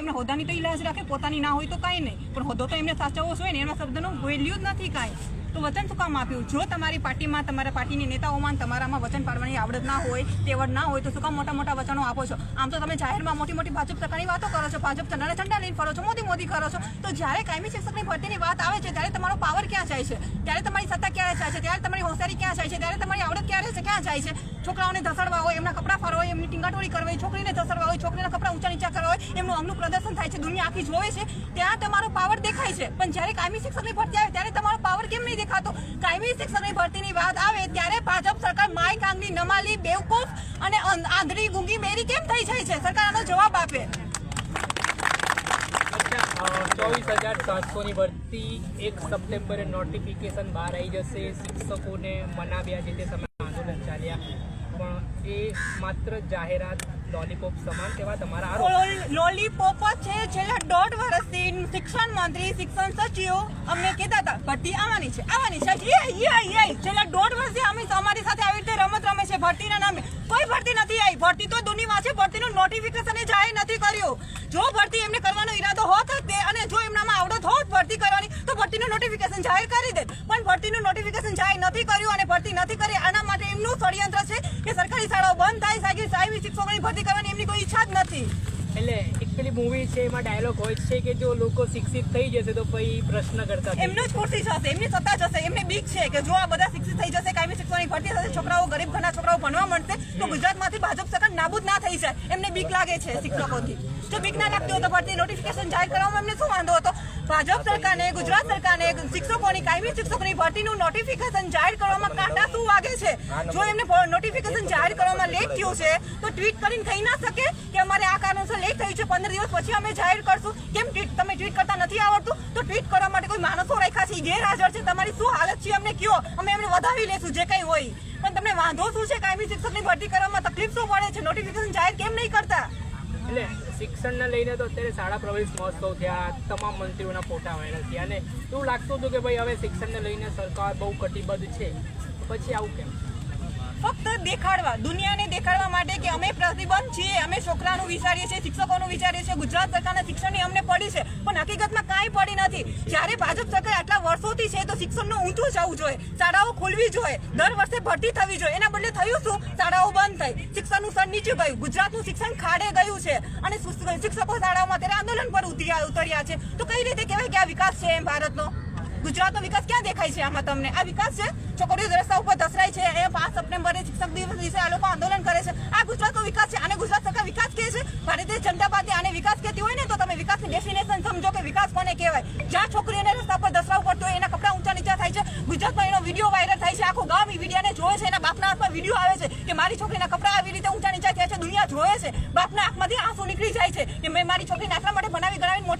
એમના હોદ્દાની તો ઇલાજ રાખે, પોતાની ના હોય તો કાંઈ નહીં. પણ હોદ્દો તો એમને સાચવવો જોઈએ ને એમના શબ્દનો વેલ્યુ જ નથી કાંઈ. તો વચન શું કામ આપ્યું? જો તમારી પાર્ટીમાં, તમારા પાર્ટીની નેતાઓમાં, તમારામાં વચન પાડવાની આવડત ના હોય, તેવડ ના હોય, તો શું કામ મોટા મોટા વચનો આપો છો? આમ તો તમે જાહેરમાં મોટી મોટી ભાજપ સરકારની વાતો કરો છો, ભાજપ ચંડાને ઠંડા લઈને ફરો છો મોદી મોદી કરો છો. તો જ્યારે કાયમી શિક્ષકની ભરતીની વાત આવે છે, ત્યારે તમારો પાવર ક્યાં જાય છે? ત્યારે તમારી સત્તા ક્યારે જાય છે? ત્યારે તમારી હોશિયારી ક્યાં જાય છે? ત્યારે તમારી આવડત ક્યારે છે? ક્યાં જાય છે? છોકરાઓને ધસડવા હોય, એમના કપડાં ફરવા હોય, એમની ટીંગાટોળી કરવી છોકરીને ધસડવા હોય, છોકરીના કપડાં ઊંચા નીચા કરવા હોય, એમનું અંગનું પ્રદર્શન થાય છે, દુનિયા આખી જોવે છે, ત્યાં તમારો પાવર દેખાય છે. પણ જ્યારે કાયમી શિક્ષકની ભરતી આવે, ત્યારે તમારો પાવર કેમ નહીં દેખાતો? કાયમી શિક્ષકની ભરતીની વાત આવે, ત્યારે ભાજપ સરકાર માય કાંગની નમાલી, બેવકૂફ અને આંધળી, ગુંગી, મેરી કેમ થઈ જાય છે? સરકાર આનો જવાબ આપે. ચોવીસ હજાર સાતસોની ભરતી એક સપ્ટેમ્બરે નોટિફિકેશન બહાર આવી જશે. શિક્ષકોને મનાવ્યા જે તે સમય આંદોલન ચાલ્યા. એ માત્ર જાહેરાત લોલીપોપ સમાન તેવા તમારા લોલીપોપ છે. છેલ્લા દોઢ વર્ષથી શિક્ષણ મંત્રી, શિક્ષણ સચિવ અમને કહેતા હતા, ભરતી આવવાની છે આવવાની છે. યે યે યે. છેલ્લા દોઢ વર્ષથી અમે અમારી સાથે આવી રીતે રમત રમે છે. ભરતીના નામે કોઈ ભરતી નથી આવી. ભરતી તો દુનિયામાં છે. ભરતીનું નોટિફિકેશન એ જાહેર નથી કર્યું. જો ભરતી એમને કરવાનો ઈરાદો હોત તે અને જો એમનામાં આવડત હોત ભરતી કરવાની, તો ભરતીનું નોટિફિકેશન જાહેર કરી દે પણ ભરતીનું નોટિફિકેશન જાહેર નથી કર્યું અને ભરતી નથી કરી આના ષડયંત્ર છે કે સરકારી શાળાઓ બંધ થાય સાગી સાહેબી શિક્ષકોની ભરતી કરવાની એમની કોઈ ઈચ્છા જ નથી. એટલે એક પેલી મૂવી છે એમાં ડાયલોગ હોય છે કે જો લોકો શિક્ષિત થઈ જશે તો પછી પ્રશ્ન કરતા એમનો જ ખુરશી હશે એમની સત્તા જશે એમને બીક છે કે જો આ બધા શિક્ષિત થઈ જશે કાયમી શિક્ષણની ભરતી થશે છોકરાઓ ગરીબ ઘરના છોકરાઓ ભણવા મળશે તો ગુજરાતમાંથી ભાજપ સરકાર નાબૂદ ના થઈ જાય. એમને બીક લાગે છે શિક્ષકોથી. જો બીક ના લાગતી હોય તો ભરતી નોટિફિકેશન જાહેર કરવામાં એમને શું વાંધો હતો? ભાજપ સરકારને, ગુજરાત સરકારને શિક્ષકોની, કાયમી શિક્ષકોની ભરતીનું નોટિફિકેશન જાહેર કરવામાં કાંટા શું વાગે છે? જો એમને નોટિફિકેશન જાહેર કરવામાં લેટ થયું છે, તો ટ્વીટ કરીને કહી ના શકે કે અમારે આ કારણોસર લેટ થયું છે, પંદર દિવસ પછી અમે જાહેર કરશું. કેમ ટ્વીટ તમે ટ્વીટ કરતા નથી આવડતું? તો ટ્વીટ કરવા માટે કોઈ માણસો રાખ્યા છે ગેરહાજર છે. તમારી શું હાલત છે અમને કયો? અમે એમને વધાવી લેશું જે કંઈ હોય. પણ તમને વાંધો શું છે? કાયમી શિક્ષકની ભરતી કરવામાં તકલીફ શું પડે છે? નોટિફિકેશન જાહેર કેમ નહીં કરતા? એટલે શિક્ષણને લઈને તો અત્યારે શાળા પ્રવેશ મહોત્સવ થયા, તમામ મંત્રીઓના ફોટા વાયરલ થયા. અને એવું લાગતું હતું કે ભાઈ હવે શિક્ષણને લઈને સરકાર બહુ કટિબદ્ધ છે. પછી આવું કેમ? ફક્ત દેખાડવા, દુનિયાને દેખાડવા માટે કે અમે પ્રતિબંધ છીએ, અમે છોકરાનું વિચારીએ છીએ, શિક્ષકોનું વિચારીએ છીએ, ગુજરાત સરકારના શિક્ષણની અમને પડી છે, પણ હકીકતમાં કાંઈ પડી નથી. જ્યારે ભાજપ સરકાર આટલા વર્ષોથી છે, તો શિક્ષણનું ઊંચું જવું જોઈએ, શાળાઓ ખુલવી જોઈએ, દર વર્ષે ભરતી થવી જોઈએ. એના બદલે થયું શું? શાળાઓ બંધ થઈ. શિક્ષણનું સ્તર નીચે ગયું. ગુજરાતનું શિક્ષણ ખાડે ગયું છે. અને શિક્ષકો શાળાઓમાં અત્યારે આંદોલન પર ઉતર્યા છે. તો કઈ રીતે કહેવાય કે આ વિકાસ છે એમ ભારતનો? ગુજરાતનો વિકાસ ક્યાં દેખાય છે આમાં તમને? આ વિકાસ છે છોકરીઓ રસ્તા ઉપર ધસરાય છે, એ પાંચ સપ્ટેમ્બરે શિક્ષક દિવસ દિવસે આ લોકો આંદોલન કરે છે. આ ગુજરાતનો વિકાસ છે અને ગુજરાત સરકાર વિકાસ કહે છે? ભારતીય જનતા પાર્ટી આને વિકાસ કહેતી હોય ને, તો તમે વિકાસની ડેફિનેશન સમજો કે વિકાસ કોને કહેવાય? જ્યાં છોકરીઓને રસ્તા પર ધસરાવ પડતો હોય, એના કપડા ઊંચા નીચા થાય છે. ગુજરાતમાં એનો વીડિયો વાયરલ થાય છે. આખું ગામ એ વિડીયોને જોવે છે, એના બાપના હાથમાં વીડિયો આવે છે કે મારી છોકરીના કપડા આવી રીતે ઊંચા નીચા થયા છે, દુનિયા જોવે છે. બાપના આંખમાંથી આંસુ નીકળી જાય છે કે મેં મારી છોકરીને આટલા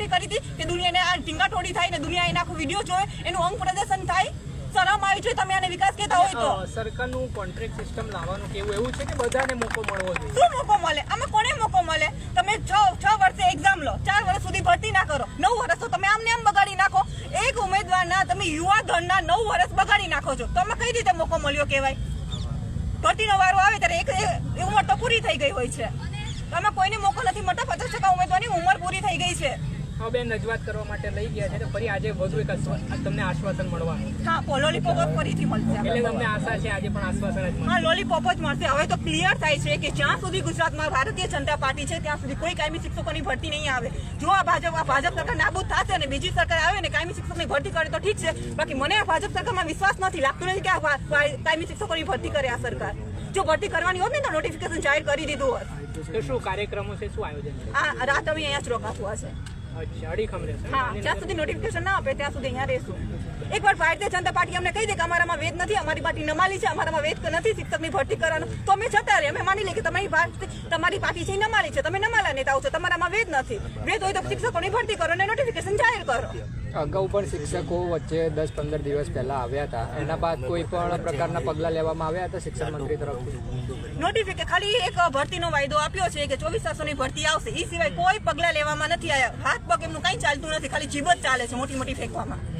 માટે કરી હતી કે દુનિયાને આ ટીંગાટોળી થાય ને દુનિયા એના વીડિયો જોવે એનું અંગ પ્રદર્શન થાય શરમ આવી જોઈએ તમે આને વિકાસ કહેતા હોય તો. સરકારનું કોન્ટ્રાક્ટ સિસ્ટમ લાવવાનું કેવું એવું છે કે બધાને મોકો મળવો જોઈએ? શું મોકો મળે? આમાં કોને મોકો મળે? તમે છ છ વર્ષે એક્ઝામ લો ચાર વર્ષ સુધી ભરતી ના કરો નવ વર્ષ તો તમે આમને આમ બગાડી નાખો. એક ઉમેદવારના તમે યુવા ધનના નવ વર્ષ બગાડી નાખો છો. તમે કઈ રીતે મોકો મળ્યો કહેવાય? ભરતીનો વારો આવે ત્યારે એક ઉંમર તો પૂરી થઈ ગઈ હોય છે. તમે આમાં કોઈને મોકો નથી મળતો પચાસ ટકા ઉમેદવારની ઉંમર પૂરી થઈ ગઈ છે. હવે બેન રજૂઆત કરવા માટે લઈ ગયા છે તો ફરી આજે વધુ એક તમને આશ્વાસન મળવાનું હા લોલીપોપ ફરીથી મળશે. એટલે તમને આશા છે આજે પણ આશ્વાસન જ હા લોલીપોપ જ મળશે. હવે તો ક્લિયર થાય છે કે જ્યાં સુધી ગુજરાતમાં ભારતીય જનતા પાર્ટી છે ત્યાં સુધી કોઈ કાયમી શિક્ષકોની ભરતી નહીં આવે. જો આ ભાજપ આ ભાજપ સરકાર નાબૂદ થશે અને બીજી સરકાર આવે ને કાયમી શિક્ષકની ભરતી કરે તો ઠીક છે. બાકી મને ભાજપ સરકારમાં વિશ્વાસ નથી લાગતો નથી કે આ કાયમી શિક્ષકોની ભરતી કરે આ સરકાર. જો ભરતી કરવાની હોત ને તો નોટિફિકેશન જાહેર કરી દીધું હોત. તો શું કાર્યક્રમો છે? શું આયોજન આ રાત અમે અહીંયા જ રોકાતું હશે હા જ્યાં સુધી નોટિફિકેશન ના આપે ત્યાં સુધી અહીંયા રહેશું. એકવાર ભારતીય જનતા પાર્ટી અમને કહી દે કે અમારામાં વેદ નથી અમારી પાર્ટી નમાલી છે અમારામાં વેદ નથી શિક્ષકની ભરતી કરવાનું. તો અમે જતા રહે અમે માની લઈએ કે તમારી તમારી પાર્ટી છે નમાલી છે. તમે નમાલા નેતાઓ છો તમારામાં વેદ નથી. વેદ હોય તો શિક્ષકોની ભરતી કરો અને નોટિફિકેશન જાહેર કરો. અગાઉ પણ શિક્ષકો વચ્ચે દસ પંદર દિવસ પહેલા આવ્યા હતા. એના બાદ કોઈ પણ પ્રકારના પગલાં લેવામાં આવ્યા હતા શિક્ષણ મંત્રી તરફથી? નોટિફિકેશન ખાલી એક ભરતીનો વાયદો આપ્યો છે કે ચોવીસ તાસોની ભરતી આવશે. એ સિવાય કોઈ પગલા લેવામાં નથી આવ્યા. હાથ પગ એમનું કઈ ચાલતું નથી ખાલી જીભ જ ચાલે છે મોટી મોટી ફેંકવામાં.